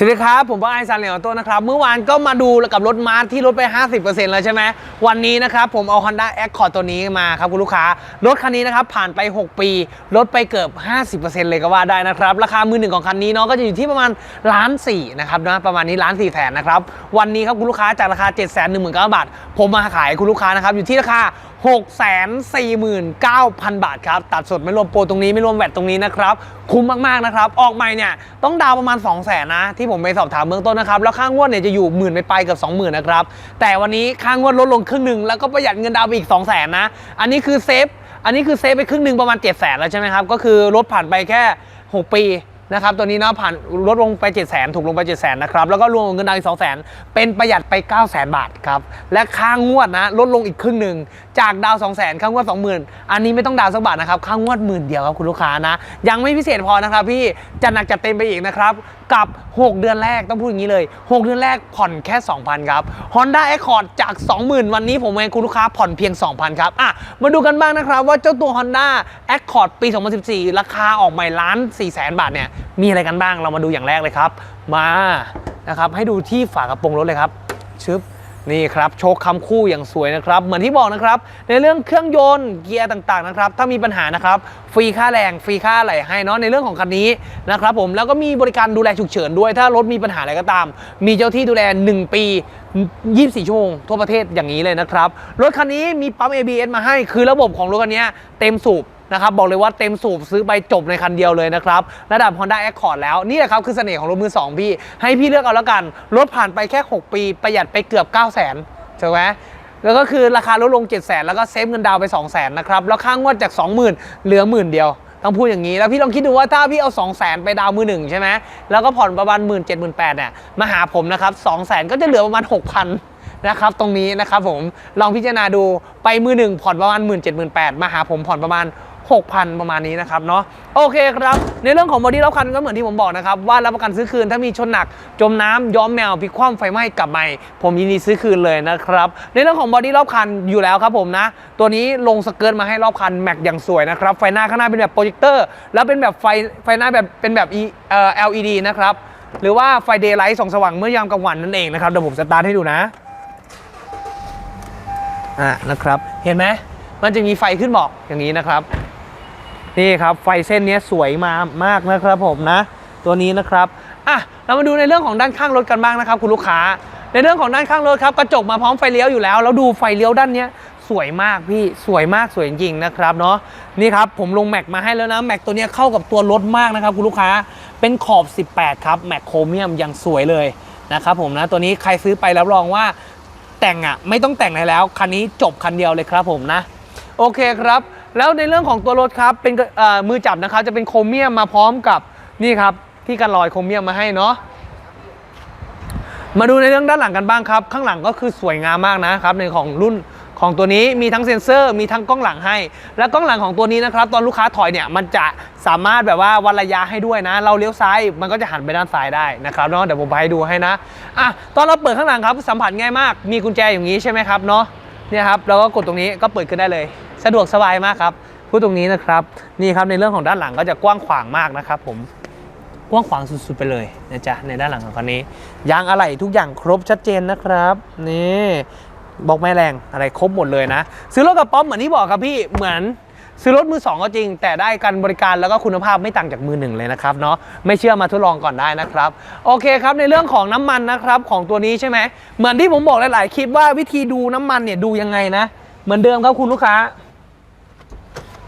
สวัสดีครับ ผมป้าไอซันเหลียวตัวนะครับ เมื่อวานก็มาดูกับรถมาร์ทที่ลดไป 50%แล้วใช่ไหมวันนี้นะครับ ผมเอา Honda Accord ตัวนี้มาครับคุณลูกค้า รถคันนี้นะครับ ผ่านไป 6 ปีลดไปเกือบ 50%เลยก็ว่าได้นะครับ ราคามือหนึ่งของคันนี้เนาะก็จะอยู่ที่ประมาณล้านสี่นะครับนะประมาณนี้ล้านสี่แสนนะครับ วันนี้ครับคุณลูกค้าจากราคา 7 1 9 0 0 0บาท ผมมาขายคุณลูกค้านะครับอยู่ที่ราคา 649,000 บาทครับ ตัดสดไม่รวมโปรตรงนี้ไม่รวมแวตตรงนี้นะครับ คุ้มมากๆนะครับ ออกใหม่เนี่ยต้องดาวประมาณ 2 0 0 0 0นนะ ที่ผมไปสอบถามเบื้องต้นนะครับ แล้วค่างวดเนี่ยจะอยู่หมื่นไปไปเกับ20,000นะครับ แต่วันนี้ค่างวดลดลงครึ่งหนึ่งแล้วก็ประหยัดเงินดาวไปอีก 2 0 0 0 0 0นะ อันนี้คือเซฟ อันนี้คือเซฟไปครึ่งหนึ่งประมาณ 7 0 0 0 0 0แล้วใช่ไหมครับ ก็คือลดผ่านไปแค่ 6 ปีนะครับตัวนี้เนาะผ่านลดลงไป 7 0 0 0 0 0ถูกลงไป7 0 0 0 0 0นะครับแล้วก็รวมเงินดาวอีก2 0 0 0 0 0เป็นประหยัดไป 9 0 0 0 0 0 บาทครับ และค่างวดนะลดลงอีกครึ่งหนึ่ง จากดาว 2 0 0 0 0 0ค่างวด 20,000 อันนี้ไม่ต้องดาวสักบาทนะครับค่างวดหมื่นเดียวครับคุณลูกค้านะ ยังไม่พิเศษพอนะครับพี่จะหนักจัดเต็มไปอีกนะครับ กับ 6 เดือนแรกต้องพูดอย่างนี้เลย 6 เดือนแรกผ่อนแค่ 2,000 ครับ Honda Accord จาก 20,000 วันนี้ผมเองคุณลูกค้าผ่อนเพียง 2,000 ครับอะมาดูกันบ้างนะครับว่าเจ้าตัว Honda Accord ปี 2014 ราคาออกใหม่ล้าน4แสนบาทเนี่ยมีอะไรกันบ้างเรามาดูอย่างแรกเลยครับ มานะครับให้ดูที่ฝากระโปรงรถเลยครับชึบ นี่ครับโชคคำคู่อย่างสวยนะครับ เหมือนที่บอกนะครับ ในเรื่องเครื่องยนต์เกียร์ต่างๆนะครับ ถ้ามีปัญหานะครับฟรีค่าแรงฟรีค่าอะไรให้เนาะในเรื่องของคันนี้นะครับผมแล้วก็มีบริการดูแลฉุกเฉินด้วย ถ้ารถมีปัญหาอะไรก็ตาม มีเจ้าที่ดูแล 1 ปี 24 ชั่วโมงทั่วประเทศอย่างนี้เลยนะครับ รถคันนี้มีปั๊ม ABS มาให้คือระบบของรถคันนี้เต็มสูบ นะครับบอกเลยว่าเต็มสูบซื้อไปจบในคันเดียวเลยนะครับระดับ Honda Accord แล้วนี่แหละครับคือเสน่ห์ของรถมือ2พี่ ให้พี่เลือกเอาแล้วกันรถผ่านไปแค่ 6 ปีประหยัดไปเกือบ 9 0 0 0 0 0ใช่ไหมแล้วก็คือราคาลดลง 7 0 0 0 0แล้วก็เซฟเงินดาวไป 2 0 0 0 0นะครับแล้วค่างวดจาก 20,000 เหลือหมื่นเดียวต้องพูดอย่างนี้แล้วพี่ลองคิดดูว่าถ้าพี่เอา 2 0 0 0 0 0ไปดาวมือหนึ่งใช่ไหมแล้วก็ผ่อนประมาณหมื่นเจ็ดหมื่นแปดเนี่ยมาหาผมนะครับ2 0 0 0 0 0ก็จะเหลือประมาณ 6,000นะครับตรงนี้นะครับผมลองพิจารณาดูไปมือหนึ่งผ่อนประมาณ 1 7 0 0 0 0มาหาผมผ่อนประมาณ 6,000 ประมาณนี้นะครับเนาะโอเคครับ ในเรื่องของบอดี้รอบคันก็เหมือนที่ผมบอกนะครับว่ารับประกันซื้อคืนถ้ามีชนหนัก จมน้ำย้อมแมวพลิกคว่ำไฟไหม้กลับใหม่ผมยินดีซื้อคืนเลยนะครับในเรื่องของบอดี้รอบคันอยู่แล้วครับผมนะ ตัวนี้ลงสเกิร์ตมาให้รอบคันแม็กอย่างสวยนะครับไฟหน้าข้างหน้าเป็นแบบโปรเจคเตอร์แล้วเป็นแบบไฟไฟหน้าแบบเป็นแบบเอ่อ LED นะครับหรือว่าไฟเดย์ไลท์ส่องสว่างเมื่อยามกลางวันนั่นเองนะครับเดี๋ยวผมสตาร์ทให้ดูนะอะนะครับ เห็นไหมมันจะมีไฟขึ้นบอกอย่างนี้นะครับ นี่ครับไฟเส้นนี้สวยมามากนะครับผมนะ ตัวนี้นะครับอะเรามาดูในเรื่องของด้านข้างรถกันบ้างนะครับ คุณลูกค้า ในเรื่องของด้านข้างรถครับกระจกมาพร้อมไฟเลี้ยวอยู่แล้ว แล้วดูไฟเลี้ยวด้านนี้สวยมากพี่สวยมากสวยจริงๆนะครับเนาะนี่ครับผมลงแม็กมาให้แล้วนะแม็กตัวนี้เข้ากับตัวรถมากนะครับคุณลูกค้าเป็นขอบ 18 ครับแม็กโครเมียมยังสวยเลยนะครับผมนะตัวนี้ใครซื้อไปรับรองว่าแต่งอะไม่ต้องแต่งอะไรแล้ว คันนี้จบคันเดียวเลยครับผมนะ โอเคครับ แล้วในเรื่องของตัวรถครับเป็นมือจับนะครับจะเป็นโครเมียมมาพร้อมกับนี่ครับที่กันลอยโครเมียมมาให้เนาะมาดูในเรื่องด้านหลังกันบ้างครับ ข้างหลังก็คือสวยงามมากนะครับในของรุ่นของตัวนี้มีทั้งเซ็นเซอร์มีทั้งกล้องหลังให้ และกล้องหลังของตัวนี้นะครับ ตอนลูกค้าถอยเนี่ยมันจะสามารถแบบว่าวัดระยะให้ด้วยนะ เราเลี้ยวซ้ายมันก็จะหันไปด้านซ้ายได้นะครับเนาะเดี๋ยวผมไปให้ดูให้นะอะตอนเราเปิดข้างหลังครับสัมผัสง่ายมาก มีกุญแจอย่างนี้ใช่ไหมครับเนาะ เนี่ยครับเราก็กดตรงนี้ก็เปิดขึ้นได้เลย สะดวกสบายมากครับพูดตรงนี้นะครับนี่ครับในเรื่องของด้านหลังก็จะกว้างขวางมากนะครับผมกว้างขวางสุดๆไปเลยนะจ๊ะในด้านหลังของคันนี้ยางอะไหล่ทุกอย่างครบชัดเจนนะครับนี่บอกแม่แรงอะไรครบหมดเลยนะ ซื้อรถกับป๊อปเหมือนที่บอกครับพี่เหมือน ซื้อรถมือสองก็จริง แต่ได้การบริการแล้วก็คุณภาพไม่ต่างจากมือหนึ่งเลยนะครับเนาะไม่เชื่อมาทดลองก่อนได้นะครับ โอเคครับในเรื่องของน้ำมันนะครับของตัวนี้ใช่ไหมเหมือนที่ผมบอกหลาย ๆ คลิปว่าวิธีดูน้ำมันเนี่ยดูยังไงนะ เหมือนเดิมครับคุณลูกค้า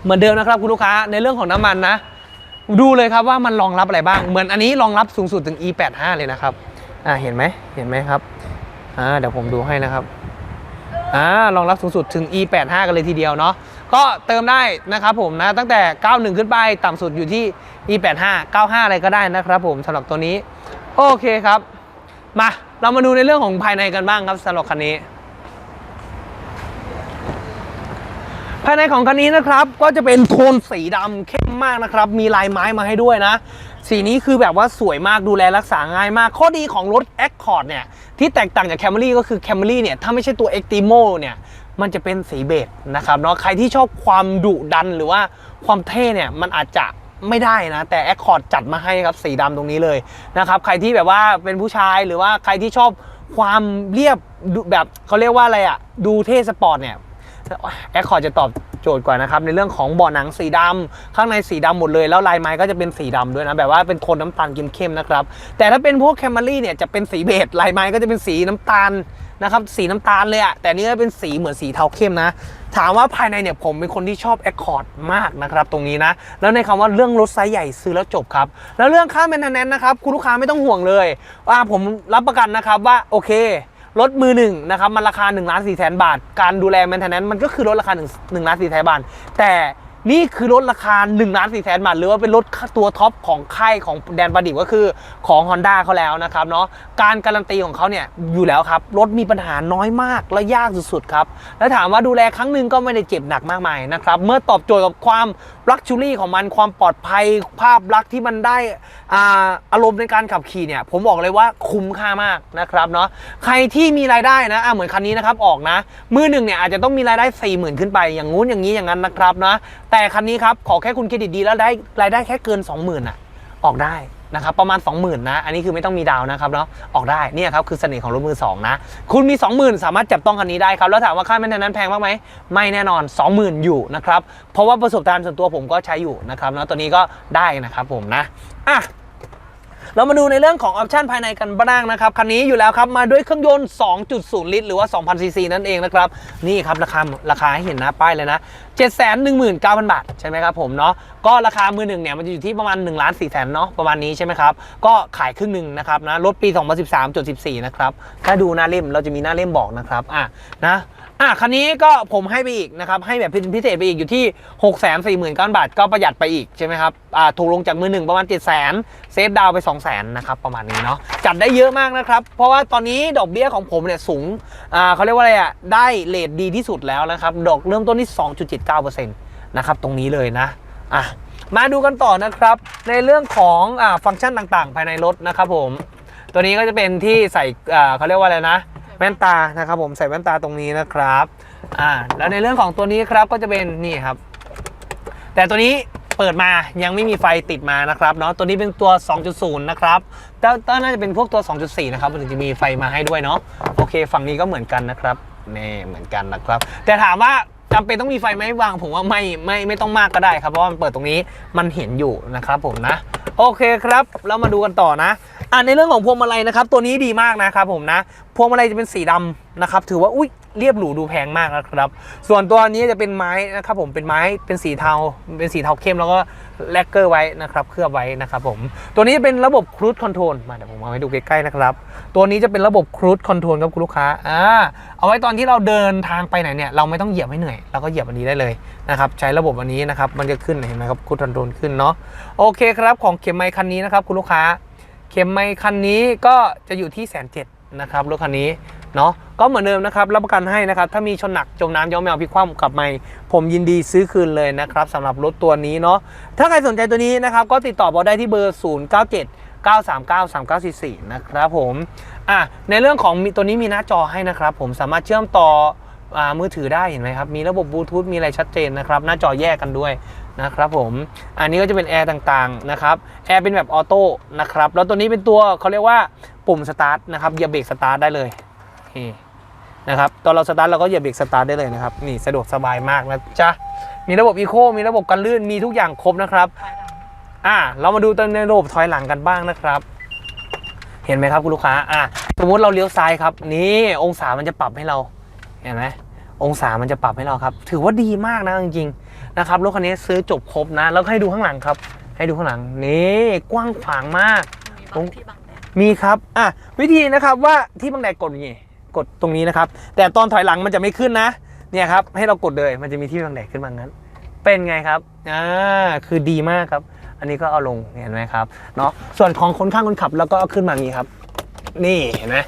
เหมือนเดิมนะครับคุณลูกค้าในเรื่องของน้ำมันนะ ดูเลยครับว่ามันรองรับอะไรบ้าง เหมือนอันนี้รองรับสูงสุดถึง e85 เลยนะครับอ่าเห็นไหมเห็นไหมครับอ่าเดี๋ยวผมดูให้นะครับอ่ารองรับสูงสุดถึง e85 กันเลยทีเดียวเนาะ ก็เติมได้นะครับผมนะตั้งแต่ 91 ขึ้นไปต่ำสุดอยู่ที่ e85 95 อะไรก็ได้นะครับผมสำหรับตัวนี้ โอเคครับ มาเรามาดูในเรื่องของภายในกันบ้างครับสำหรับคันนี้ ภายในของคันนี้นะครับ ก็จะเป็นโทนสีดำเข้มมากนะครับ มีลายไม้มาให้ด้วยนะสีนี้คือแบบว่าสวยมากดูแลรักษาง่ายมาก ข้อดีของรถ Accord เนี่ย ที่แตกต่างจาก Camry ก็คือ Camry เนี่ย ถ้าไม่ใช่ตัว Extremo เนี่ย มันจะเป็นสีเบจนะครับเนาะใครที่ชอบความดุดันหรือว่าความเท่เนี่ยมันอาจจะไม่ได้นะ แต่แอคคอร์ดจัดมาให้ครับสีดำตรงนี้เลยนะครับใครที่แบบว่าเป็นผู้ชายหรือว่าใครที่ชอบความเรียบแบบเขาเรียกว่าอะไรอะดูเท่สปอร์ตเนี่ย แอคคอร์ดจะตอบโจทย์กว่านะครับ ในเรื่องของเบาะหนังสีดำข้างในสีดำหมดเลย แล้วลายไม้ก็จะเป็นสีดำด้วยนะ แบบว่าเป็นโทนน้ำตาลเข้มๆนะครับ แต่ถ้าเป็นพวกแคม r รี่เนี่ยจะเป็นสีเบจลายไม้ก็จะเป็นสีน้ำตาลนะครับสีน้ำตาลเลยอะแต่นี่ก็เป็นสีเหมือนสีเทาเข้มนะ ถามว่าภายในเนี่ยผมเป็นคนที่ชอบแอคคอร์ดมากนะครับตรงนี้นะ แล้วในคำว่าเรื่องรถไซส์ใหญ่ซื้อแล้วจบครับ แล้วเรื่องค่าแมนเทนแนนนะครับคุณลูกค้าไม่ต้องห่วงเลยว่าผมรับประกันนะครับว่าโอเค รถมือหนึ่งนะครับมันราคา1นึ่งล้านสี่แสนบาท การดูแลแมนเทนแนนมันก็คือรถราคา1นึ่งหนึ่งล้านสี่แสนบาท แต่ นี่คือรถราคา1นึ่งล้านสี่แสนบาทหรือว่าเป็นรถตัวท็อปของค่ายของแดนประดิษฐ์ก็คือของ Honda เขาแล้วนะครับเนาะการการันตีของเขาเนี่ยอยู่แล้วครับ รถมีปัญหาน้อยมากและยากสุดๆครับ แล้วถามว่าดูแลครั้งหนึ่งก็ไม่ได้เจ็บหนักมากมายนะครับ เมื่อตอบโจทย์กับความลักชูรี่ของมันความปลอดภัยภาพลักษณ์ที่มันได้อาอารมณ์ในการขับขี่เนี่ยผมบอกเลยว่าคุ้มค่ามากนะครับเนาะใครที่มีรายได้นะอะเหมือนคันนี้นะครับออกนะมือหนึ่งเนี่ยอาจจะต้องมีรายได้4ี่หมื่นขึ้นไปอย่างงู้นอย่างนี้อย่างนั้นนะครับนะแต่คันนี้ครับขอแค่คุณเครดิตดีแล้วได้รายได้แค่เกิน 20,000อะออกได้นะครับประมาณ 20,000นะอันนี้คือไม่ต้องมีดาวนะครับเนาะออกได้เนี่ยครับคือเสน่ห์ของรถมือสองนะคุณมี 20,000 สามารถจับต้องคันนี้ได้ครับแล้วถามว่าค่าแมนนนั้นแพงมากไหมไม่แน่นอน 20,000 อยู่นะครับเพราะว่าประสบการณ์ส่วนตัวผมก็ใช้อยู่นะครับแล้วตัวนี้ก็ได้นะครับผมนะอะ เรามาดูในเรื่องของออปชันภายในกันบ้างนะครับ คันนี้อยู่แล้วครับ มาด้วยเครื่องยนต์ 2.0 ลิตร หรือว่า 2,000ซีซีนั่นเองนะครับ นี่ครับ ราคาราคาให้เห็นนะป้ายเลยนะ 719,000 บาท ใช่ไหมครับผมเนาะก็ราคามือหนึ่งเนี่ยมันจะอยู่ที่ประมาณ1ล้าน4แสนเนาะประมาณนี้ใช่ไหมครับ ก็ขายครึ่งหนึ่งนะครับนะรถปี 2013.14 นะครับถ้าดูหน้าเล่มเราจะมีหน้าเล่มบอกนะครับอะนะ อะคันนี้ก็ผมให้ไปอีกนะครับ ให้แบบพิเศษไปอีกอยู่ที่ 6 4 9 0 0 0บาทก็ประหยัดไปอีกใช่ไหมครับอ่าถูกลงจากมือหนึ่งประมาณ7 0 0 0 0 0เซฟดาวไป 2 0 0 0 0 0นะครับประมาณนี้เนาะจัดได้เยอะมากนะครับ เพราะว่าตอนนี้ดอกเบี้ยของผมเนี่ยสูงอ่าเขาเรียกว่าอะไรอะได้เลทดีที่สุดแล้วนะครับ ดอกเริ่มต้นที่ 2.79%นะครับตรงนี้เลยนะอะมาดูกันต่อนะครับ ในเรื่องของอ่าฟังก์ชันต่างๆ ภายในรถนะครับผมตัวนี้ก็จะเป็นที่ใส่อ่าเขาเรียกว่าอะไรนะ แว่นตานะครับผมใส่แว่นตาตรงนี้นะครับอ่าแล้วในเรื่องของตัวนี้ครับก็จะเป็นนี่ครับ แต่ตัวนี้เปิดมายังไม่มีไฟติดมานะครับเนาะตัวนี้เป็นตัว 2.0 นะครับแต่ต่น่าจะเป็นพวกตัว 2.4 นะครับถึงจะมีไฟมาให้ด้วยเนาะโอเค ฝั่งนี้ก็เหมือนกันนะครับนี่เหมือนกันนะครับ แต่ถามว่าจำเป็นต้องมีไฟไหมวางผมว่าไม่ไม่ไม่ต้องมากก็ได้ครับเพราะว่ามันเปิดตรงนี้มันเห็นอยู่นะครับผมนะ โอเคครับ แล้วมาดูกันต่อนะ อ่าในเรื่องของพวงมาลัยนะครับ ตัวนี้ดีมากนะครับผมนะ พวงมาลัยจะเป็นสีดำนะครับ ถือว่าอุ้ยเรียบหรูดูแพงมากนะครับ ส่วนตัวนี้จะเป็นไม้นะครับผมเป็นไม้เป็นสีเทา เป็นสีเทาเข้มแล้วก็แลกเกอร์ไว้นะครับเคลือบไว้นะครับผมตัวนี้จะเป็นระบบครู i คอนโทรลมาเดี๋ยวผมเอาให้ดูใกล้ๆนะครับ ตัวนี้จะเป็นระบบครู i คอนโทรลครับคุณลูกค้าอ่าเอาไว้ตอนที่เราเดินทางไปไหนเนี่ยเราไม่ต้องเหยียบให้เหนื่อยเราก็เหยียบอันนี้ได้เลยนะครับใช้ระบบอันนี้นะครับมันจะขึ้นเห็นไหมครับครู i คอนโทรลขึ้นเนาะโอเคครับของเข็มไมค์คันนี้นะครับคุณลูกค้า เข็มไมค์คันนี้ก็จะอยู่ที่แสนเจ็ดนะครับรถคันนี้เนาะก็เหมือนเดิมนะครับรับประกันให้นะครับ ถ้ามีชนหนักจมน้ำย้อมแมวพิคว่ำกลับไมค์ผมยินดีซื้อคืนเลยนะครับสำหรับรถตัวนี้เนาะถ้าใครสนใจตัวนี้นะครับ ก็ติดต่อบอกได้ที่เบอร์ 0 9 7 9 3 9 3 9 4 4 นะครับผมอะในเรื่องของมีตัวนี้มีหน้าจอให้นะครับ ผมสามารถเชื่อมต่อ มือถือได้เห็นไหมครับ มีระบบบลูทูธมีอะไรชัดเจนนะครับ หน้าจอแยกกันด้วยนะครับผม อันนี้ก็จะเป็นแอร์ต่างๆนะครับ แอร์เป็นแบบออโต้นะครับ แล้วตัวนี้เป็นตัวเขาเรียกว่าปุ่มสตาร์ทนะครับเหยียบเบรกสตาร์ทได้เลยนี่นะครับตอนเราสตาร์ทเราก็เหยียบเบรกสตาร์ทได้เลยนะครับ นี่สะดวกสบายมากนะจ๊ะ มีระบบอีโค มีระบบกันลื่น มีทุกอย่างครบนะครับ อ่า เรามาดูตัวในระบบถอยหลังกันบ้างนะครับ เห็นไหมครับคุณลูกค้า อะสมมติเราเลี้ยวซ้ายครับ นี่องศามันจะปรับให้เรา เห็นไหมองศามันจะปรับให้เราครับ ถือว่าดีมากนะจริงๆนะครับรถคันนี้ซื้อจบครบนะ แล้วให้ดูข้างหลังครับ ให้ดูข้างหลังนี่กว้างขวางมากมีบางที่บางแดดมีครับอะวิธีนะครับว่าที่บางแดดกดอย่างงี้กดตรงนี้นะครับ แต่ตอนถอยหลังมันจะไม่ขึ้นนะเนี่ยครับให้เรากดเลยมันจะมีที่บางแดดขึ้นมางั้น เป็นไงครับอ่าคือดีมากครับ อันนี้ก็เอาลงเห็นไหมครับเนาะส่วนของคนข้างคนขับแล้วก็เอาขึ้นมาอย่างนี้ครับ นี่เห็นไหม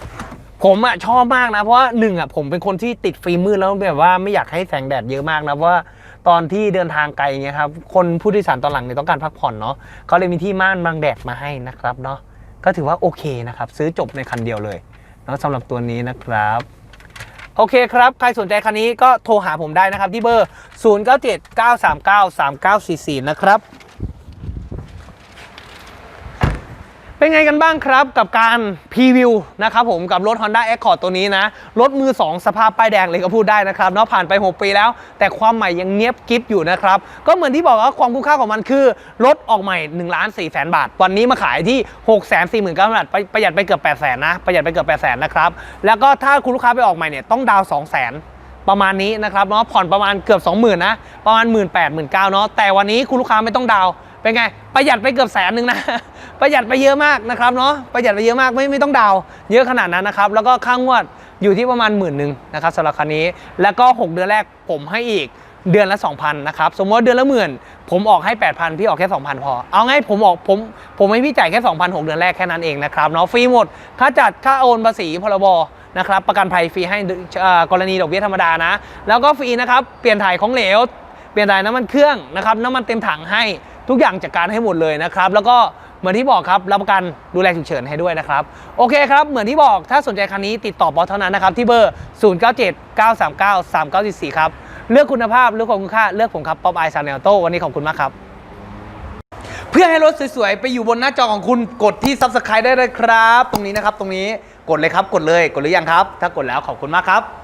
ผมอะชอบมากนะเพราะว่าหนึ่งอะผมเป็นคนที่ติดฟิล์มมืดแล้วแบบว่าไม่อยากให้แสงแดดเยอะมากนะเพราะว่าตอนที่เดินทางไกลเงี้ยครับคนผู้โดยสารตอนหลังเนี่ยต้องการพักผ่อนเนาะเขาเลยมีที่ม่านบังแดดมาให้นะครับเนาะก็ถือว่าโอเคนะครับซื้อจบในคันเดียวเลยเนาะสำหรับตัวนี้นะครับโอเคครับ ใครสนใจคันนี้ก็โทรหาผมได้นะครับที่เบอร์ 0 9 7 9 3 9 3 9 4 4 นะครับ เป็นไงกันบ้างครับกับการพรีวิวนะครับผมกับรถ Honda Accord ตัวนี้นะ รถมือ 2 สภาพป้ายแดงเลยก็พูดได้นะครับเนาะผ่านไป 6 ปีแล้ว แต่ความใหม่ยังเนียบกิฟอยู่นะครับ ก็เหมือนที่บอกว่าความคุ้มค่าของมันคือ รถออกใหม่1นล้านสี่แสนบาท วันนี้มาขายที่ 6 4 9 0 0 0 0บาทประหยัดไปเกือบ8 0 0แสนนะประหยัดไปเกือบ8 0 0แสนนะครับแล้วก็ถ้าคุณลูกค้าไปออกใหม่เนี่ยต้องดาว2 0 0 0 0 0ประมาณนี้นะครับเนาะผ่อนประมาณเกือบ 20,000นะประมาณ 1 8 0 0 0 1 9 0 0เนาะแต่วันนี้คุณลูกค้าไม่ต้องดาว เป็นไง ประหยัดไปเกือบแสนหนึ่งนะ ประหยัดไปเยอะมากนะครับเนาะประหยัดไปเยอะมากไม่ไม่ต้องดาวเยอะขนาดนั้นนะครับ แล้วก็ค่างวดอยู่ที่ประมาณหมื่นหนึ่งนะครับสำหรับคันนี้ แล้วก็ 6 เดือนแรกผมให้อีกเดือนละ 2,000นะครับสมมติว่าเดือนละหมื่นผมออกให้ 8,000 พี่ออกแค่ 2,000 พอ เอาง่ายผมออกผมผมให้พี่จ่ายแค่ 2,000 6 เดือนแรกแค่นั้นเองนะครับเนาะฟรีหมดค่าจัดค่าโอนภาษีพรบนะครับประกันภัยฟรีให้กรณีดอกเบี้ยธรรมดานะ แล้วก็ฟรีนะครับเปลี่ยนถ่ายของเหลว เปลี่ยนถ่ายน้ำมันเครื่องนะครับน้ำมันเต็มถังให้ ทุกอย่างจัดการให้หมดเลยนะครับ แล้วก็เหมือนที่บอกครับรับประกันดูแลฉุกเฉินให้ด้วยนะครับโอเคครับเหมือนที่บอกถ้าสนใจคันนี้ติดต่อบอสเท่านั้นนะครับที่เบอร์ 0 9 7 9 3 9 3 9 4 4 ครับเลือกคุณภาพเลือกความคุ้มค่าเลือกผมครับป๊อปไอซานเนลโตวันนี้ขอบคุณมากครับเพื่อให้รถสวยๆ ไปอยู่บนหน้าจอของคุณกดที่ Subscribe ได้เลยครับ ตรงนี้นะครับ ตรงนี้กดเลยครับ กดเลย กดหรือยังครับ ถ้ากดแล้วขอบคุณมากครับ